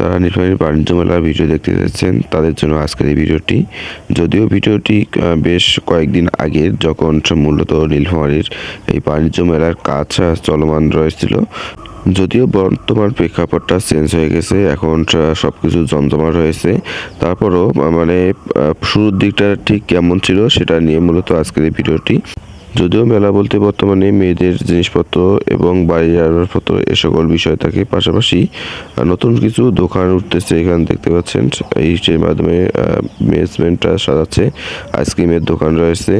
যারা নীলফামারী বাণিজ্য মেলার ভিডিও দেখতে যাচ্ছেন, তাদের জন্য আজকের এই ভিডিওটি। যদিও ভিডিওটি বেশ কয়েকদিন আগের যখন মূলত নীলফামারীর এই বাণিজ্য মেলার কাজ চলমান রয়েছিল, যদিও বর্তমান প্রেক্ষাপটটা চেঞ্জ হয়ে গেছে, এখন সব কিছু জমজমাট হয়েছে। তারপরও মানে শুরুর দিকটা ঠিক কেমন ছিল, সেটা নিয়ে মূলত আজকের এই ভিডিওটি। যদিও মেলা বলতে বর্তমানে মেয়েদের জিনিসপত্র এবং বাড়ির আসবাবপত্র এ সকল বিষয় থাকে পাশাপাশি নতুন কিছু দোকান উঠতেছে এখানে দেখতে পাচ্ছেন। এই সেই মাধ্যমে বেসমেন্টটা সাজাচ্ছে আইসক্রিমের দোকান রয়েছে।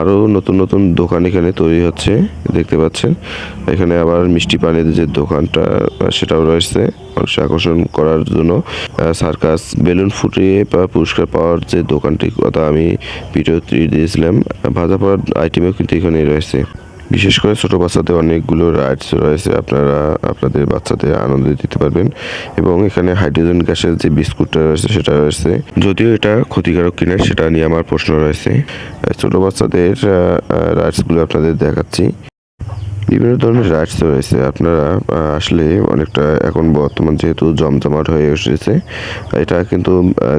আরও নতুন নতুন দোকান এখানে তৈরি হচ্ছে, দেখতে পাচ্ছেন। এখানে আবার মিষ্টি পানির যে দোকানটা সেটাও রয়েছে মানুষকে আকর্ষণ করার জন্য। সার্কাস বেলুন ফুটিয়ে পুরস্কার পাওয়ার যে দোকানটির কথা আমি ভিডিওতে দিয়েছিলাম, ভাজা পড়ার আইটেমও কিন্তু এখানেই রয়েছে। বিশেষ করে ছোট বাচ্চাদের অনেকগুলো রাইডস রয়েছে। আপনারা আপনাদের বাচ্চাদের আনন্দ দিতে পারবেন। এবং এখানে হাইড্রোজেন গ্যাসের যে বিস্কুটটা রয়েছে, সেটা রয়েছে। যদিও এটা ক্ষতিকারক কিনা, সেটা নিয়ে আমার প্রশ্ন রয়েছে। ছোট বাচ্চাদের রাইডসগুলো আপনাদের দেখাচ্ছি। বিভিন্ন ধরনের রাইডস রয়েছে। আপনারা আসলে অনেকটা এখন বর্তমান যেহেতু জমজমাট হয়ে এসেছে এটা কিন্তু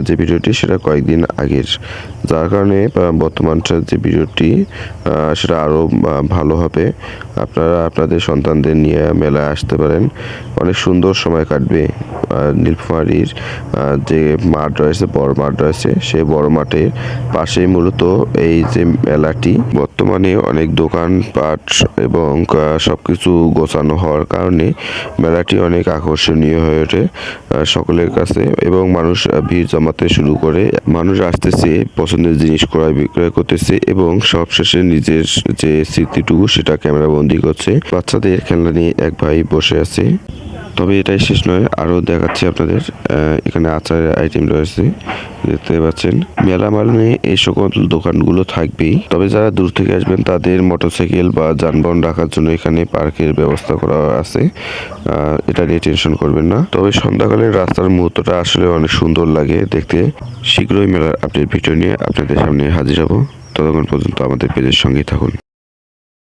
যে ভিডিওটি সেটা কয়েকদিন আগের। যার কারণে বর্তমান যে ভিডিওটি সেটা আরও ভালো হবে। আপনারা আপনাদের সন্তানদের নিয়ে মেলায় আসতে পারেন। অনেক সুন্দর সময় কাটবে। নীলফামারীর যে মাঠ রয়েছে, বড় মাঠ রয়েছে, সেই বড় মাঠের পাশেই মূলত এই যে মেলাটি, বর্তমানে অনেক দোকান পাট এবং আহ, সবকিছু গোছানো হওয়ার কারণে মেলাটি অনেক আকর্ষণীয় হয়ে ওঠে সকলের কাছে। এবং মানুষ ভিড় জমাতে শুরু করে। মানুষ আসতেছে পছন্দের জিনিস ক্রয় বিক্রয় করতেছে এবং সবশেষে নিজের যে স্মৃতিটুকু সেটা ক্যামেরা বন্দি করছে। বাচ্চাদের খেলা নিয়ে এক ভাই বসে আছে। তবে এটাই শেষ নয়, আরও দেখাচ্ছি আপনাদের এখানে আচারের আইটেম রয়েছে, দেখতে পাচ্ছেন। মেলা মানে এই সকল দোকানগুলো থাকবেই, তবে যারা দূর থেকে আসবেন, তাদের মোটরসাইকেল বা যানবাহন রাখার জন্য এখানে পার্কের ব্যবস্থা করা আছে এটা নিয়ে টেনশন করবেন না। তবে সন্ধ্যাকালের রাস্তার মুহূর্তটা আসলে অনেক সুন্দর লাগে দেখতে। শীঘ্রই মেলার আপডেট ভিডিও নিয়ে আপনাদের সামনে হাজির হব। ততক্ষণ পর্যন্ত আমাদের পেজের সঙ্গেই থাকুন।